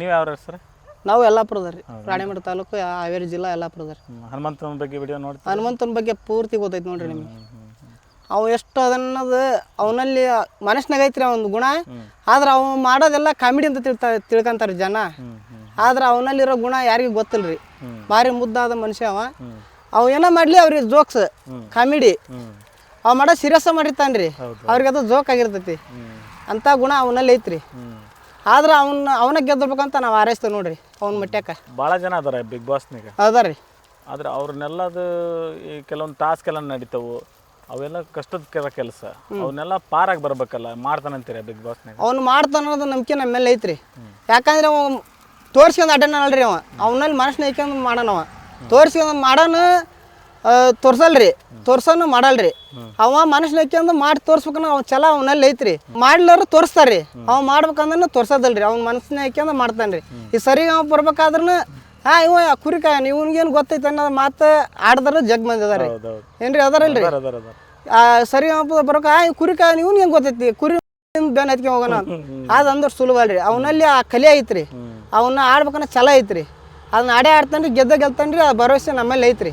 ನೀವು ಯಾವ ಸರ್ ನಾವು ಯಲ್ಲಾಪುರದ ರೀ ರಾಣಿಮಠ ತಾಲೂಕು ಹಾವೇರಿ ಜಿಲ್ಲಾ ಯಲ್ಲಾಪುರದ ರೀ ಹನುಮಂತನ ಬಗ್ಗೆ ವಿಡಿಯೋ ನೋಡಿ ಹನುಮಂತನ ಬಗ್ಗೆ ಪೂರ್ತಿ ಗೊತ್ತೈತೆ ನೋಡ್ರಿ ನಿಮಗೆ. ಅವ ಎಷ್ಟು ಅದನ್ನದು ಅವನಲ್ಲಿ ಮನಸ್ಸಿನಾಗ ಐತ್ರಿ ಅವನ ಗುಣ. ಆದ್ರೆ ಅವ ಮಾಡೋದೆಲ್ಲ ಕಾಮಿಡಿ ಅಂತ ತಿಳ್ತಾ ತಿಳ್ಕೊಂತಾರೆ ಜನ. ಆದ್ರೆ ಅವನಲ್ಲಿರೋ ಗುಣ ಯಾರಿಗೂ ಗೊತ್ತಿಲ್ರಿ. ಭಾರಿ ಮುದ್ದಾದ ಮನುಷ್ಯ ಅವ. ಅವ ಏನೋ ಮಾಡ್ಲಿ ಅವ್ರಿಗೆ ಜೋಕ್ಸ್ ಕಾಮಿಡಿ ಅವ ಮಾಡೋ ಸೀರಿಯಸ್ ಮಾಡಿರ್ತಾನ್ರಿ ಅವ್ರಿಗೆ ಅದು ಜೋಕ್ ಆಗಿರ್ತೈತಿ. ಅಂತ ಗುಣ ಅವನಲ್ಲಿ ಐತ್ರಿ. ಆದ್ರೆ ಅವನ್ನ ಅವನ ಗೆದ್ದಬೇಕಂತ ನಾವು ಹಾರೈಸ್ತೇವೆ ನೋಡ್ರಿ ಅವ್ನ ಮಟ್ಯಾಕ. ಭಾಳ ಜನ ಅದಾರ ಬಿಗ್ ಬಾಸ್ನಾಗ ಅದ ರೀ ಆದ್ರೆ ಅವ್ರನ್ನೆಲ್ಲದು ಈ ಕೆಲವೊಂದು ಟಾಸ್ಕ್ ಎಲ್ಲ ನಡೀತಾವು ಅವೆಲ್ಲ ಕಷ್ಟದ ಕೆಲ ಕೆಲಸ. ಅವನ್ನೆಲ್ಲ ಪಾರಾಗಿ ಬರ್ಬೇಕಲ್ಲ ಮಾಡ್ತಾನಂತೀರ ಬಿಗ್ ಬಾಸ್ನಾಗ ಅವ್ನು ಮಾಡ್ತಾನ ಅನ್ನೋದು ನಂಬಿಕೆ ನಮ್ಮ ಮೇಲೆ ಐತ್ರಿ. ಯಾಕಂದ್ರೆ ಅವ ತೋರ್ಸ್ಕೊಂಡ್ ಅಡ್ಡನ ಅಲ್ರಿ ಅವ ಅವನಲ್ಲಿ ಮನಸ್ಸನ್ನ ಐಕ್ಯಂದು ಮಾಡನವ ತೋರ್ಸ್ಕೊಂಡ್ ಮಾಡನ ತೋರ್ಸಲ್ರಿ. ತೋರ್ಸೋನು ಮಾಡಲ್ರಿ. ಅವ ಮನಸ್ಸಿನ ಐಕ್ಯಂದು ಮಾಡಿ ತೋರ್ಸ್ಬೇಕನ್ನ ಅವ್ ಛಲ ಅವನಲ್ಲಿ ಐತ್ರಿ. ಮಾಡ್ಲಾರು ತೋರಿಸ್ತಾರ್ರಿ. ಅವ ಮಾಡ್ಬೇಕಂದ್ರೆ ತೋರ್ಸೋದಲ್ರಿ. ಅವ್ನ ಮನಸ್ಸನ್ನ ಹಾಕ್ಯಂದ ಮಾಡ್ತಾನ್ರಿ. ಈ ಸರಿ ಅವ್ ಬರ್ಬೇಕಾದ್ರೂ ಹಾ ಇವ ಕುರಿಕ ನೀವನ್ಗೇನು ಗೊತ್ತೈತೆ ಅನ್ನೋದು ಮಾತು ಆಡದ್ರ ಜಗ್ ಮಂದಿ ಅದಾರಿ ಏನ್ರಿ ಅದಾರಲ್ರಿ? ಸರಿ ಬರ್ಬೇಕ ಆ ಕುರಿಕ ಏನು ಗೊತ್ತೈತಿ? ಕುರಿ ಬೆನ್ ಹತ್ಕೆ ಹೋಗೋಣ ಅದು ಅಂದ್ರೆ ಸುಲಭ ಅಲ್ರಿ. ಅವನಲ್ಲಿ ಆ ಕಲೆ ಐತ್ರಿ. ಅವನ್ನ ಆಡ್ಬೇಕನ್ನ ಛಲ ಐತ್ರಿ. ಅದನ್ನ ಆಡೇ ಆಡ್ತಾನ್ರಿ ಗೆದ್ದ ಗೆಲ್ತಾನ್ರಿ ಆ ಭರವಸೆ ನಮ್ಮಲ್ಲಿ ಐತ್ರಿ.